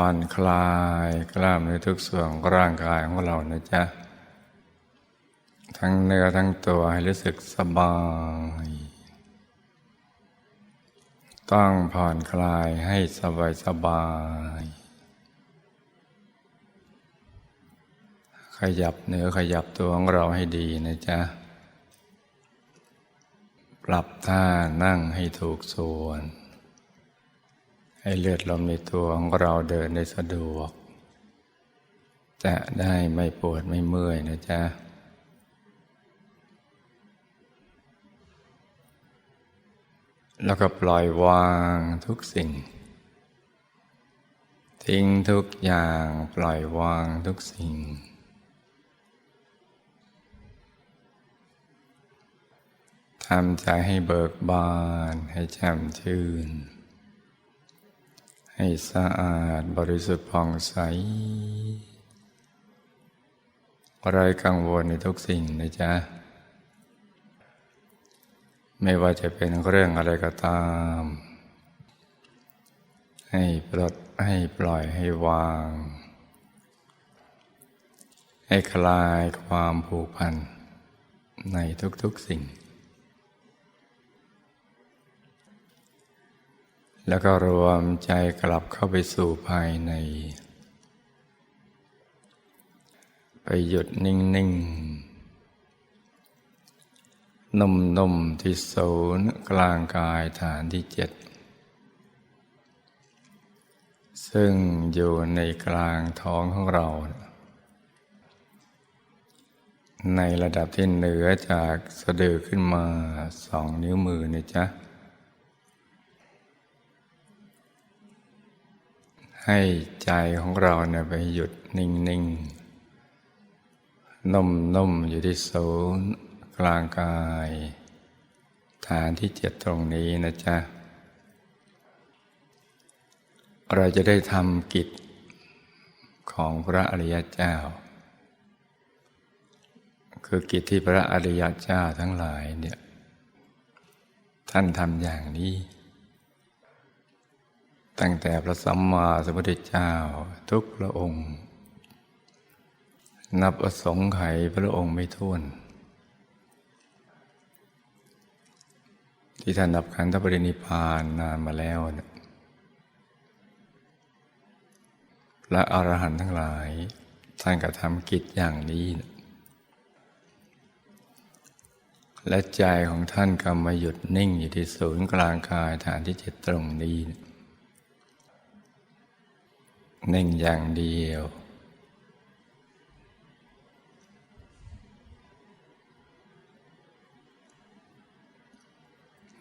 ผ่อนคลายกล้ามเนื้อทุกส่วนของร่างกายของเรานะจ๊ะ ทั้งเนื้อทั้งตัวให้รู้สึกสบาย ต้องผ่อนคลายให้สบายสบาย ขยับเนื้อขยับตัวของเราให้ดีนะจ๊ะ ปรับท่านั่งให้ถูกส่วน ให้เลือดลมในตัวของเราเดินได้สะดวก จะได้ไม่ปวดไม่เมื่อยนะจ๊ะแล้วก็ปล่อยวางทุกสิ่ง ทิ้งทุกอย่างปล่อยวางทุกสิ่ง ทำใจให้เบิกบานให้แจ่มชื่น ให้สะอาดบริสุทธิ์ผ่องใสไรกังวลในทุกสิ่งนะจ๊ะ ไม่ว่าจะเป็นเรื่องอะไรก็ตาม ให้ปลดให้ปล่อยให้วาง ให้คลายความผูกพันในทุกๆสิ่ง แล้วก็รวมใจกลับเข้าไปสู่ภายใน ไปหยุดนิ่งๆ นุ่มๆ ที่ศูนย์กลางกายฐานที่เจ็ด ซึ่งอยู่ในกลางท้องของเรา ในระดับที่เหนือจากสะดือขึ้นมาสองนิ้วมือนะจ๊ะ ให้ใจของเราเนี่ยไปหยุดนิ่งๆนุ่มๆอยู่ที่ศูนย์กลางกาย ฐานที่เจ็ดตรงนี้นะจ๊ะ เราจะได้ทำกิจของพระอริยเจ้า คือกิจที่พระอริยเจ้าทั้งหลายเนี่ยท่านทำอย่างนี้ ตั้งแต่พระสัมมาสัมพุทธเจ้าทุกพระองค์ นับอสงไขยพระองค์ไม่ท้วน ที่ท่านดับขันธปรินิพานนานมาแล้วนะและอรหันต์ทั้งหลาย ท่านกระทำกิจอย่างนี้นะและใจของท่านก็มาหยุดนิ่งอยู่ที่ศูนย์กลางกายฐานที่เจ็ดตรงนี้นะ นิ่งอย่างเดียว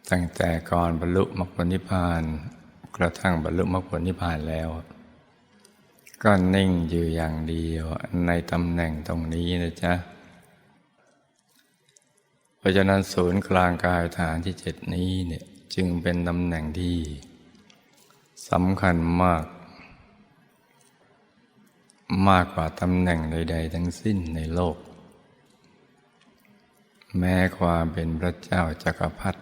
ตั้งแต่ก่อนบรรลุมรรคผลนิพพาน กระทั่งบรรลุมรรคผลนิพพานแล้ว ก็นิ่งอยู่อย่างเดียวในตำแหน่งตรงนี้นะจ๊ะเพราะฉะนั้นศูนย์กลางกายฐานที่เจ็ดนี้เนี่ยจึงเป็นตำแหน่งที่สำคัญมาก มากกว่าตำแหน่งใด ๆ ทั้งสิ้นในโลก แม้ความเป็นพระเจ้าจักรพรรดิ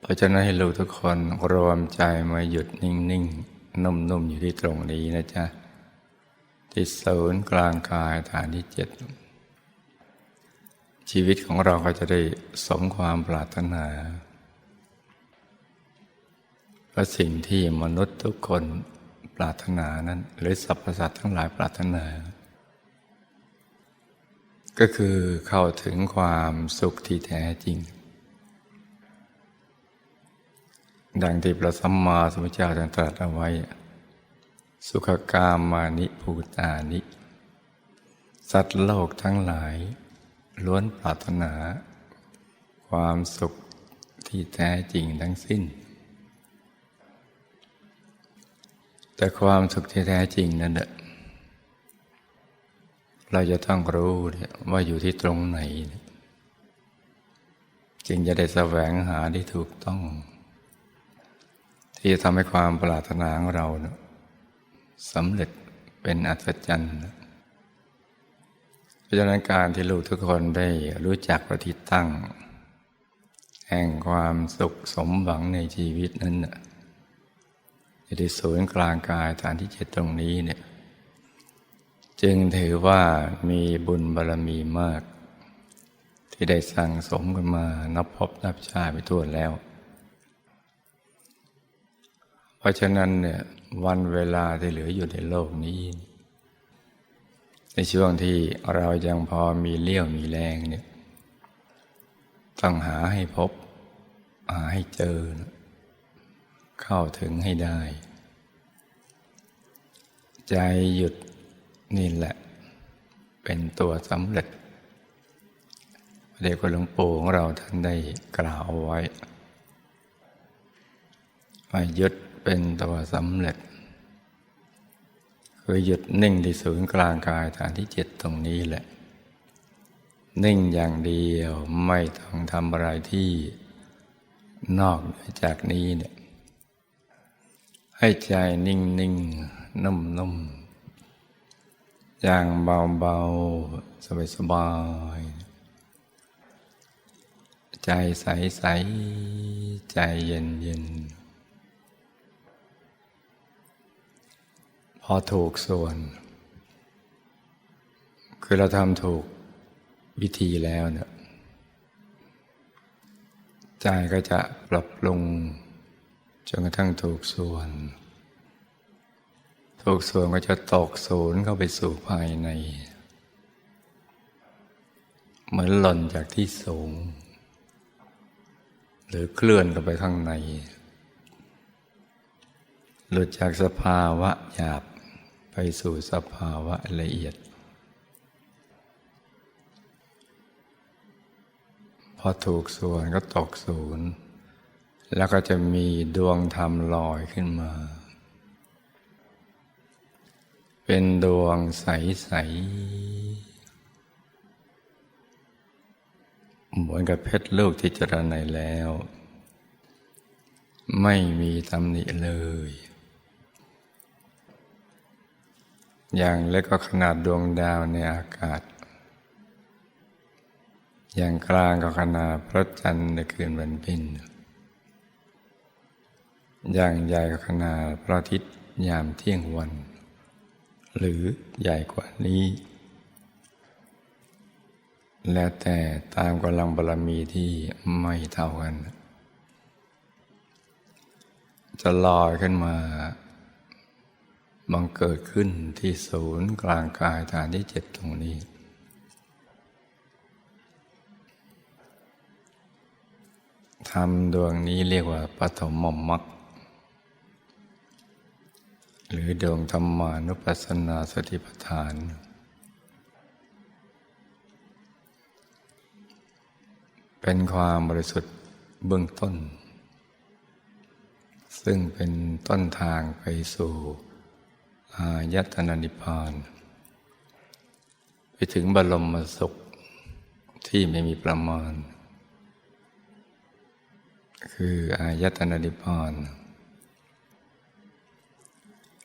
เพราะฉะนั้นให้ลูกทุกคนรวมใจมาหยุดนิ่งๆนุ่มๆอยู่ที่ตรงนี้นะจ๊ะ ที่ศูนย์กลางกายฐานที่เจ็ด ชีวิตของเราก็จะได้สมความปรารถนา เพราสิ่งที่มนุษย์ทุกคนปรารถนานั้น หรือสรรพสัตว์ทั้งหลายปรารถนา ก็คือเข้าถึงความสุขที่แท้จริง ดังที่พระสัมมาสัมพุทธเจ้าตรัสเอาไว้ สุขกามานิภูตานิ สัตว์โลกทั้งหลาย ล้วนปรารถนา ความสุขที่แท้จริงทั้งสิ้น แต่ความสุขที่แท้จริงนั้นเนเราจะต้องรู้ว่าอยู่ที่ตรงไหน จึงจะได้แสวงหาที่ถูกต้อง ที่จะทำให้ความปรารถนาของเราสำเร็จเป็นอัศจรรย์เพราะฉะนั้นการที่ลูกทุกคนได้รู้จักประทิตั้ง แห่งความสุขสมหวังในชีวิตนั้น อยู่ที่ศูนย์กลางกายฐานที่เจ็ดตรงนี้เนี่ยจึงถือว่ามีบุญบารรมีมาก ที่ได้สั่งสมกันมานับพบนับชาไปทั่วแล้ว เพราะฉะนั้นเนี่ยวันเวลาที่เหลืออยู่ในโลกนี้ ในช่วงที่เรายังพอมีเลี้ยวมีแรงเนี่ยต้องหาให้พบ หาให้เจอ เข้าถึงให้ได้ ใจหยุดนี่แหละ เป็นตัวสำเร็จเด็กหลวงปู่ของเราท่านได้กล่าวไว้ว่ายึดเป็นตัวสำเร็จ คือหยุดนิ่งที่ศูนย์กลางกายฐานที่เจ็ดตรงนี้แหละ นิ่งอย่างเดียวไม่ต้องทำอะไรที่นอกจากนี้เนี่ย ให้ใจนิ่งนิ่งนุ่มนุ่มอย่างเบาเบาสบายสบาย ใจใสใสใจเย็นเย็นพอถูกส่วน คือเราทำถูกวิธีแล้วเนี่ยใจก็จะปรับปรุง จนกระทั่งถูกส่วน ถูกส่วนก็จะตกศูนย์เข้าไปสู่ภายใน เหมือนหล่นจากที่สูง หรือเคลื่อนเข้าไปข้างใน หลุดจากสภาวะหยาบไปสู่สภาวะละเอียดพอถูกส่วนก็ตกศูนย์ แล้วก็จะมีดวงธรรมลอยขึ้นมา เป็นดวงใส ๆ เหมือนกับเพชรลูกที่จรในแล้ว ไม่มีตำหนิเลย อย่างเล็กก็ขนาดดวงดาวในอากาศ อย่างกลางก็ขนาดพระจันทร์ในคืนวันเพ็ญ อย่างใหญ่ก็ขนาดพระอาทิตย์ยามเที่ยงวัน หรือใหญ่กว่านี้ แล้วแต่ตามกำลังบารมีที่ไม่เท่ากัน จะลอยขึ้นมาบังเกิดขึ้นที่ศูนย์กลางกายฐานที่เจ็ดตรงนี้ ทำดวงนี้เรียกว่าปฐมมมรรค หรือดวงธรรมานุปัสสนาสติปัฏฐาน เป็นความบริสุทธิ์เบื้องต้น ซึ่งเป็นต้นทางไปสู่อายตนะนิพพาน ไปถึงบรมสุขที่ไม่มีประมาณ คืออายตนะนิพพาน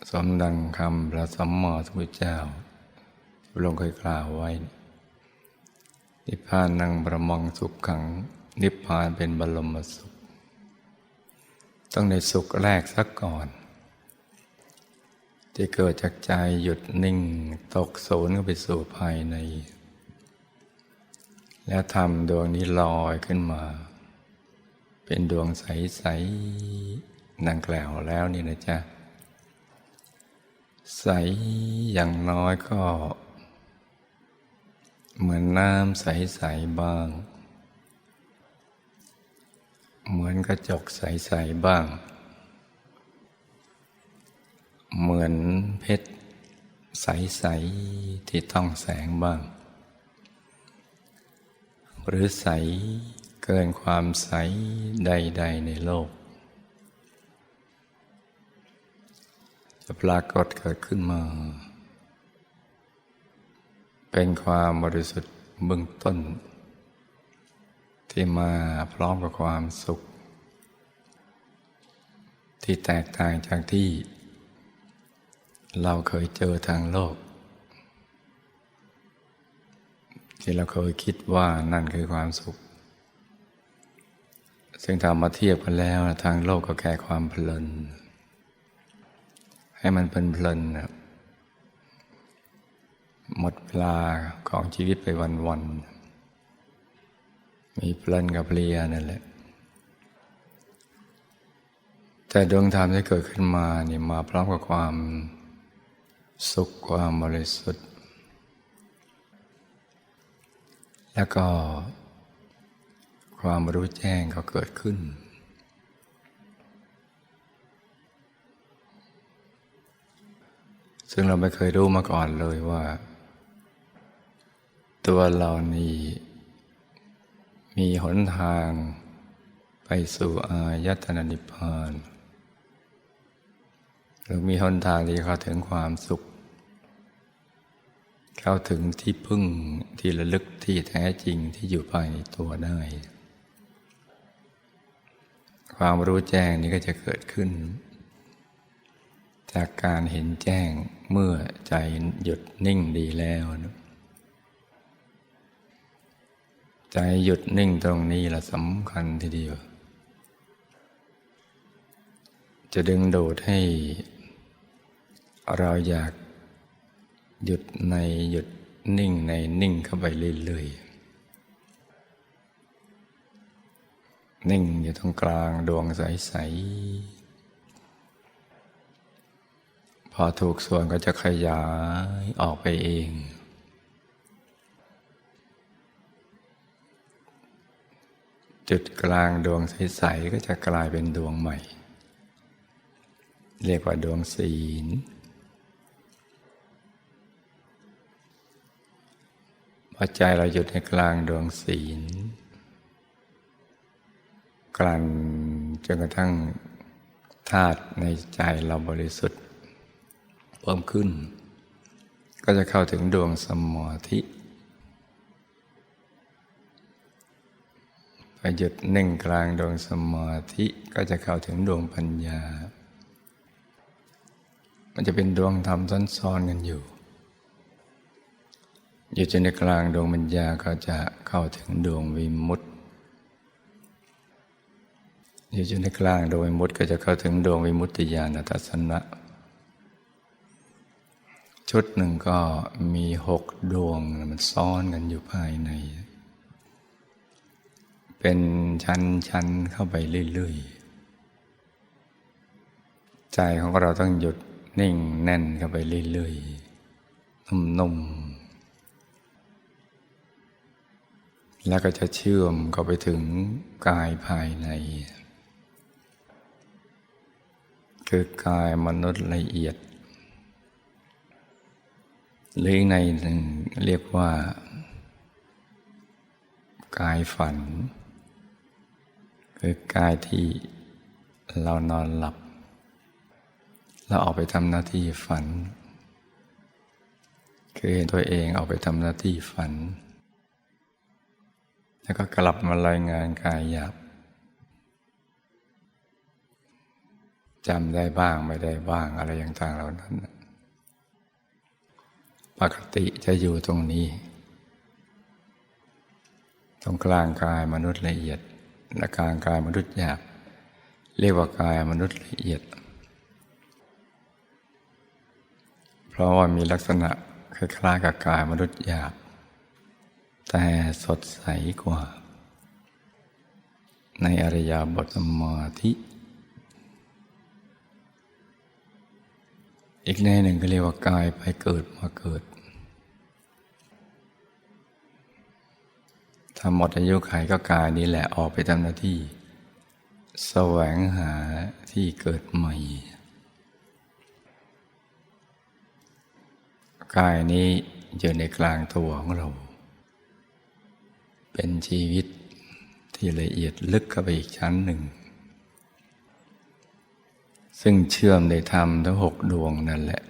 สมดังคำพระสัมมาสัมพุทธเจ้าลงเคยกล่าวไว้ นิพพานนั่งประมองสุขขัง นิพพานเป็นบรมสุข ต้องในสุขแรกสักก่อนที่เกิดจากใจหยุดนิ่ง ตกศูนย์เข้าไปสู่ภายใน แล้วทำดวงนี้ลอยขึ้นมา เป็นดวงใสๆนังกล่าวแล้วนี่นะจ๊ะ ใสอย่างน้อยก็ เหมือนน้ำใส ๆ บ้าง เหมือนกระจกใส ๆ บ้าง เหมือนเพชรใส ๆ ที่ต้องแสงบ้าง หรือใสเกินความใสใด ๆ ในโลก จะปรากฏเกิดขึ้นมา เป็นความบริสุทธิ์เบื้องต้น ที่มาพร้อมกับความสุข ที่แตกต่างจากที่ เราเคยเจอทางโลก ที่เราเคยคิดว่านั่นคือความสุข ซึ่งทำมาเทียบกันแล้วทางโลกก็แค่ความเพลิน ให้มันเพลินนะหมดเวลาของชีวิตไปวันๆ มีเพลินกับเพลียนั่นแหละ แต่ดวงธรรมที่เกิดขึ้นมานี่มาพร้อมกับความสุขความบริสุทธิ์ แล้วก็ความรู้แจ้งก็เกิดขึ้น ซึ่งเราไม่เคยรู้มาก่อนเลยว่า ตัวเรานี้มีหนทางไปสู่อายตนะนิพพานหรือมีหนทางที่เข้าถึงความสุข เข้าถึงที่พึ่งที่ระลึกที่แท้จริงที่อยู่ภายในตัวได้ ความรู้แจ้งนี้ก็จะเกิดขึ้น จากการเห็นแจ้งเมื่อใจหยุดนิ่งดีแล้วนะใจหยุดนิ่งตรงนี้ละสำคัญทีเดียว จะดึงดูดให้ เราอยากหยุดในหยุดนิ่งในนิ่งเข้าไปเรื่อยๆ นิ่งอยู่ตรงกลางดวงใสๆ พอถูกส่วนก็จะขยายออกไปเอง จุดกลางดวงใส ๆ ก็จะกลายเป็นดวงใหม่ เรียกว่าดวงศีล พอใจเราหยุดในกลางดวงศีล กลั่นจนกระทั่งธาตุในใจเราบริสุทธิ์ เพิ่มขึ้น ก็จะเข้าถึงดวงสมาธิพอหยุดนิ่งกลางดวงสมาธิก็จะเข้าถึงดวงปัญญา มันจะเป็นดวงธรรมซ้อนๆกันอยู่อยู่จนในกลางดวงปัญญาก็จะเข้าถึงดวงวิมุตติอยู่จนในกลางดวงวิมุตติก็จะเข้าถึงดวงวิมุตติญาณทัศนะ ชุดหนึ่งก็มีหกดวงมันซ้อนกันอยู่ภายใน เป็นชั้นๆเข้าไปเรื่อยๆ ใจของเราต้องหยุดนิ่งแน่นเข้าไปเรื่อยๆ นุ่มๆ แล้วก็จะเชื่อมเข้าไปถึงกายภายใน คือกายมนุษย์ละเอียด หรือในหนึ่งเรียกว่า กายฝัน คือกายที่เรานอนหลับเราออกไปทำหน้าที่ฝัน คือเห็นตัวเองออกไปทำหน้าที่ฝัน แล้วก็กลับมารายงานกายหยาบจำได้บ้างไม่ได้บ้างอะไรอย่างต่างเหล่านั้น กติจะอยู่ตรงนี้ ตรงกลางกายมนุษย์ละเอียดและกลางกายมนุษย์หยาบเรียกว่ากายมนุษย์ละเอียด เพราะว่ามีลักษณะคล้ายๆกับกายมนุษย์หยาบ แต่สดใสกว่า ในอริยบทสมาธิ อีกในหนึ่งก็เรียกว่ากายไปเกิดมาเกิด ถ้าหมดอายุขัยก็กายนี้แหละออกไปทำหน้าที่ แสวงหาที่เกิดใหม่ กายนี้อยู่ในกลางตัวของเรา เป็นชีวิตที่ละเอียดลึกเข้าไปอีกชั้นหนึ่ง ซึ่งเชื่อมในธรรมทั้งหกดวงนั่นแหละ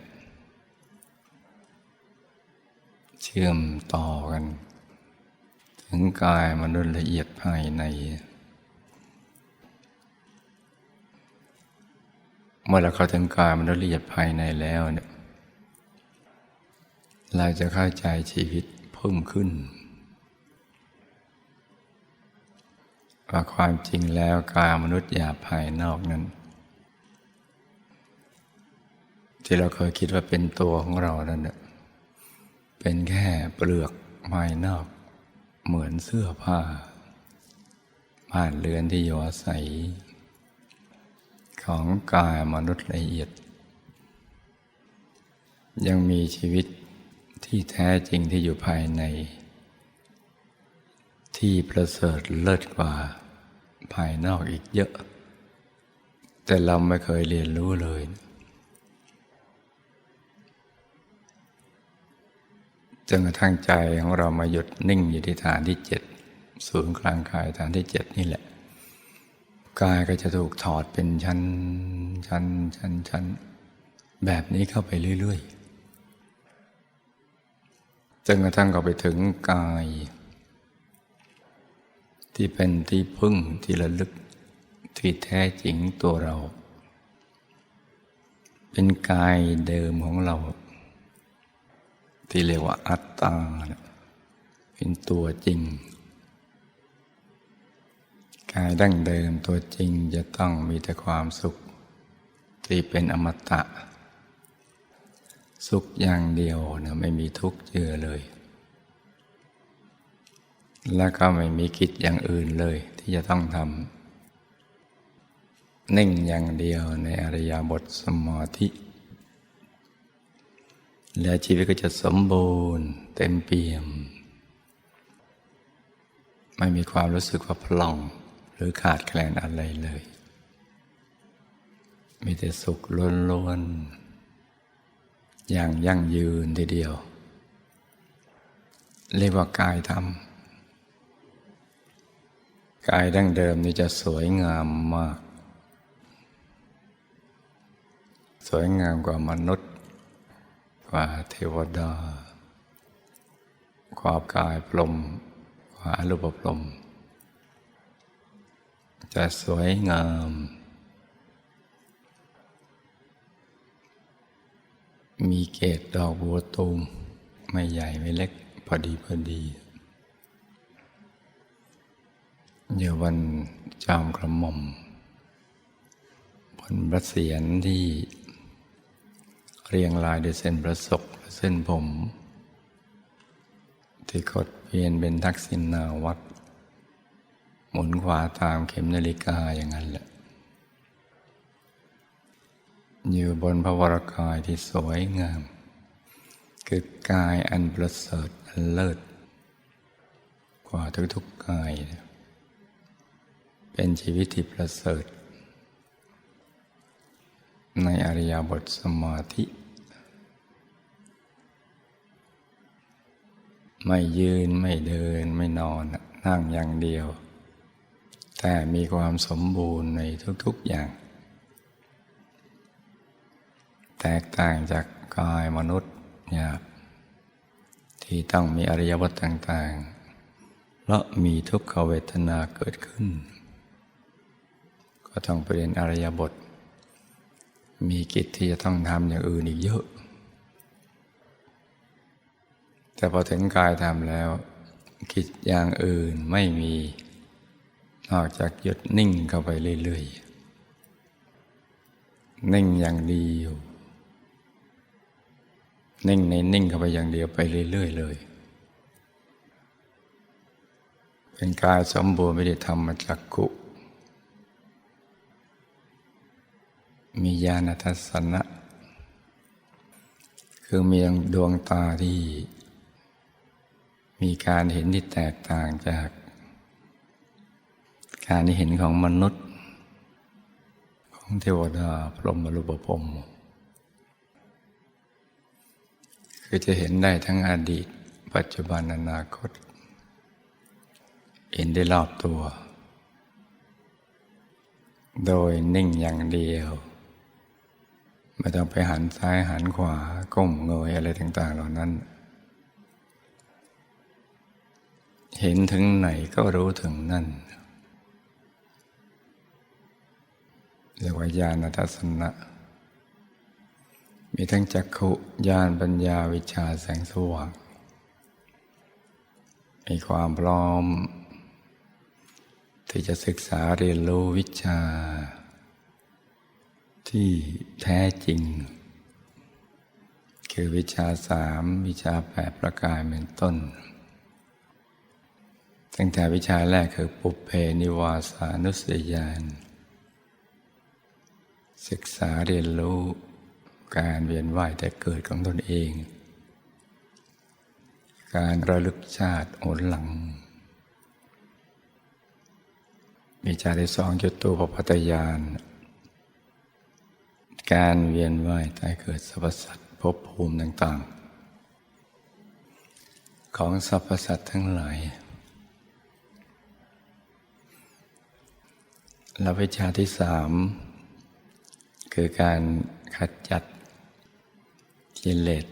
เชื่อมต่อกัน ถึงกายมนุษย์ละเอียดภายในเมื่อเราเข้าถึงกายมนุษย์ละเอียดภายในแล้วเนี่ยเราจะเข้าใจชีวิตเพิ่มขึ้นว่าความจริงแล้วกายมนุษย์หยาบภายนอกนั้น ที่เราเคยคิดว่าเป็นตัวของเรานั่นเน่เป็นแค่เปลือกภายนอก เหมือนเสื้อผ้าบ้านเรือนที่อยู่อาศัย ของกายมนุษย์ละเอียด ยังมีชีวิตที่แท้จริงที่อยู่ภายใน ที่ประเสริฐเลิศกว่าภายนอกอีกเยอะ แต่เราไม่เคยเรียนรู้เลยจ นกระทั่งใจของเรามาหยุดนิ่งอยู่ที่ฐานที่เจ็ดศูนย์กลางกายฐานที่เจ็ดนี่แหละ กายก็จะถูกถอดเป็นชั้นชั้นชั้นชั้นแบบนี้เข้าไปเรื่อยๆจนกระทั่งก็ไปถึงกาย ที่เป็นที่พึ่งที่ระลึกที่แท้จริงตัวเรา เป็นกายเดิมของเรา ที่เรียกว่าอัตตาเป็นตัวจริง กายดั้งเดิมตัวจริงจะต้องมีแต่ความสุข ที่เป็นอมตะ สุขอย่างเดียวนะไม่มีทุกข์เจือเลย แล้วก็ไม่มีกิจอย่างอื่นเลยที่จะต้องทำนิ่งอย่างเดียวในอริยบทสมาธิ และชีวิตก็จะสมบูรณ์ เต็มเปี่ยม ไม่มีความรู้สึกว่าพล่องหรือขาดแคลนอะไรเลย มีแต่สุขล้วนๆ อย่างยั่งยืนทีเดียว เรียกว่ากายธรรม กายดั้งเดิมนี่จะสวยงามมาก สวยงามกว่ามนุษย์ กว่าเทวดาความกายพรมกว่าอรูปพรม จะสวยงาม มีเกตดอกบัวตูม ไม่ใหญ่ไม่เล็กพอดีพอดีเยาวันจอมกระหม่อมบนพระเศียรที่ เรียงรายด้วยเส้นประศกและเส้นผม ที่กดเวียนเป็นทักษิณาวัดหมุนขวาตามเข็มนาฬิกาอย่างนั้นแหละ อยู่บนพระวรากายที่สวยงาม คือกายอันประเสริฐอันเลิศ กว่าทุกๆกาย เป็นชีวิตที่ประเสริฐ ในอริยบทสมาธิ ไม่ยืนไม่เดินไม่นอนนั่งอย่างเดียว แต่มีความสมบูรณ์ในทุกๆอย่าง แตกต่างจากกายมนุษย์หยาบที่ต้องมีอริยบทต่างๆ เพราะมีทุกขเวทนาเกิดขึ้น ก็ต้องเปลี่ยนอริยบท มีกิจที่จะต้องทำอย่างอื่นอีกเยอะ แต่พอถึงกายทำแล้ว กิจอย่างอื่นไม่มี นอกจากหยุดนิ่งเข้าไปเรื่อยๆ นิ่งอย่างเดียว นิ่งในนิ่งเข้าไปอย่างเดียวไปเรื่อยๆเลย เป็นกายสมบูรณ์ไม่ได้ทำมาจากกุมีญาณทัศนะ คือมีดวงตาที่ มีการเห็นที่แตกต่างจาก การเห็นของมนุษย์ ของเทวดาพรหมรูปพรมคือจะเห็นได้ทั้งอดีต ปัจจุบันอนาคต เห็นได้รอบตัว โดยนิ่งอย่างเดียวไม่ต้องไปหันซ้ายหันขวาก้มเงยอะไรต่าง ๆ เหล่านั้น เห็นถึงไหนก็รู้ถึงนั่นเรียกว่าญาณทัศนะ มีทั้งจักขุญาณปัญญาวิชาแสงสว่าง มีความพร้อม ที่จะศึกษาเรียนรู้วิชา ที่แท้จริง คือวิชาสามวิชาแปดประการเป็นต้น ตั้งแต่วิชาแรกคือปุเพนิวาสานุสยญาณศึกษาเรียนรู้การเวียนว่ายแต่เกิดของตนเอง การระลึกชาติโอนหลัง วิชาที่สองจุดตัวปปัตยาน การเวียนว่ายตายเกิดสรรพสัตว์ภพภูมิต่าง ๆ ของสรรพสัตว์ทั้งหลาย และวิชาที่สามคือการขัดจัดกิเลส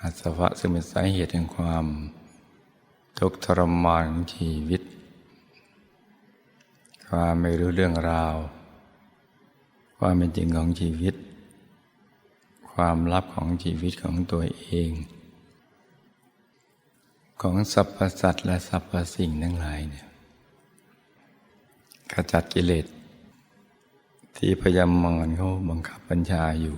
อาสวะซึ่งเป็นสาเหตุแห่งความ ทุกข์ทรมานของชีวิต ความไม่รู้เรื่องราว ความเป็นจริงของชีวิต ความลับของชีวิตของตัวเอง ของสรรพสัตว์และสรรพสิ่งทั้งหลายเนี่ย ขจัดกิเลสที่พยามารเขาบังคับบัญชาอยู่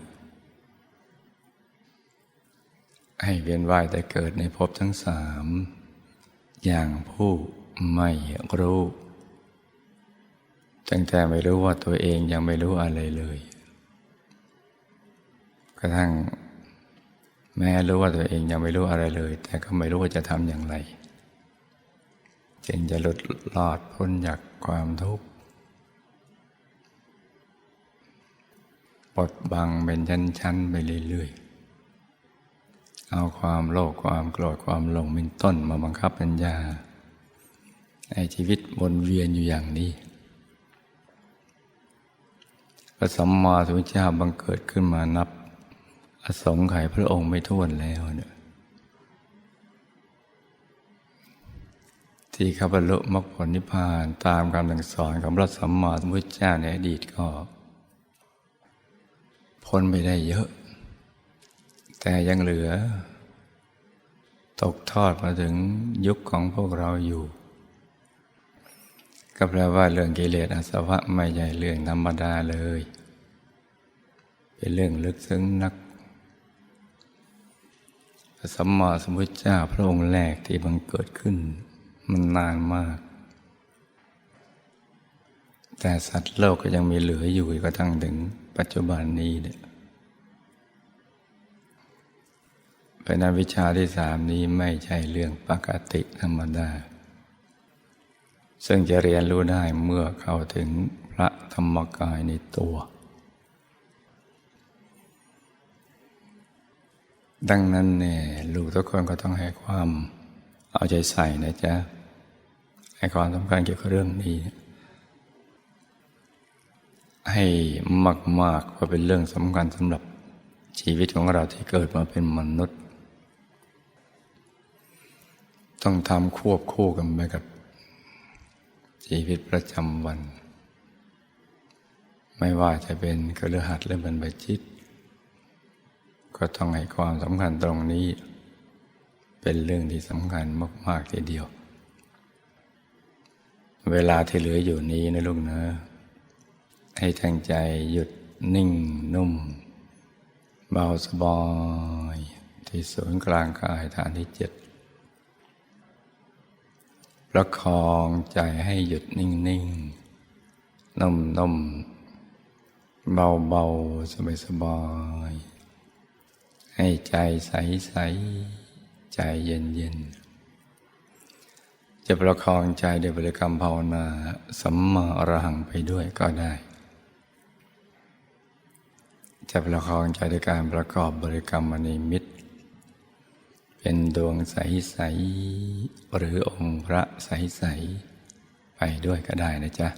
ให้เวียนว่ายแต่เกิดในภพทั้งสาม อย่างผู้ไม่รู้ตั้งแต่ไม่รู้ว่าตัวเองยังไม่รู้อะไรเลย กระทั่งแม้รู้ว่าตัวเองยังไม่รู้อะไรเลย แต่ก็ไม่รู้ว่าจะทำอย่างไร จึงจะหลุดรอดพ้นจากความทุกข์ปดบังเป็นชั้นๆไปเรื่อยๆ เอาความโลภความโกรธความหลงเป็นต้นมาบังคับปัญญาให้ชีวิตวนเวียนอยู่อย่างนี้พระสัมมาสัมพุทธเจ้าบังเกิดขึ้นมานับ อสงไขยพระองค์ไม่ท้วนแล้วเนี่ย ที่ข้าพเจ้ามรรคผลนิพพานตามคำสั่งสอนของพระสัมมาสัมพุทธเจ้าในอดีตก็พ้นไปได้เยอะ แต่ยังเหลือ ตกทอดมาถึงยุคของพวกเราอยู่ ก็แปลว่าเรื่องกิเลสอาสวะไม่ใช่เรื่องธรรมดาเลย เป็นเรื่องลึกซึ้งนักสัมมาสัมพุทธเจ้าพระองค์แรกที่บังเกิดขึ้น มันนานมาก แต่สัตว์โลกก็ยังมีเหลืออยู่ก็ทั้งถึงปัจจุบันนี้เนี่ยเป็นนวิชาที่สามนี้ไม่ใช่เรื่องปกติธรรมดา ซึ่งจะเรียนรู้ได้เมื่อเข้าถึงพระธรรมกายในตัว ดังนั้นเนี่ยลูกทุกคนก็ต้องให้ความเอาใจใส่นะจ๊ะ ให้ความสำคัญเกี่ยวกับเรื่องนี้ ให้มากๆเพราะเป็นเรื่องสำคัญสำหรับชีวิตของเราที่เกิดมาเป็นมนุษย์ ต้องทำควบคู่กันไปกับ ชีวิตประจำวัน ไม่ว่าจะเป็นกระหัดหรือบรรพชิต ก็ต้องให้ความสำคัญตรงนี้ เป็นเรื่องที่สำคัญมาก ๆ ทีเดียว เวลาที่เหลืออยู่นี้นะลูกนะให้ทั้งใจหยุดนิ่งนุ่ม เบาสบาย ที่ศูนย์กลางกายฐานที่เจ็ดประคองใจให้หยุดนิ่งนิ่งนุ่มนุ่มเบาเบาสบายสบาย ให้ใจใสใสใจเย็นเย็น จะประคองใจด้วยบริกรรมภาวนาสัมมาอรหังไปด้วยก็ได้ จะประคองใจด้วยการประกอบบริกรรมมณีมิตรเป็นดวงใสๆหรือองค์พระใสๆไปด้วยก็ได้นะจ๊ะ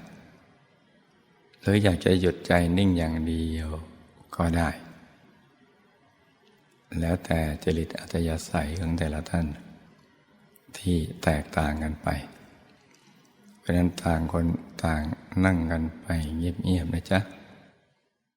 หรืออยากจะหยุดใจนิ่งอย่างเดียวก็ได้ แล้วแต่จริตอัตยาศัยของแต่ละท่าน ที่แตกต่างกันไป เพราะฉะนั้นต่างคนต่างนั่งกันไปเงียบๆนะจ๊ะ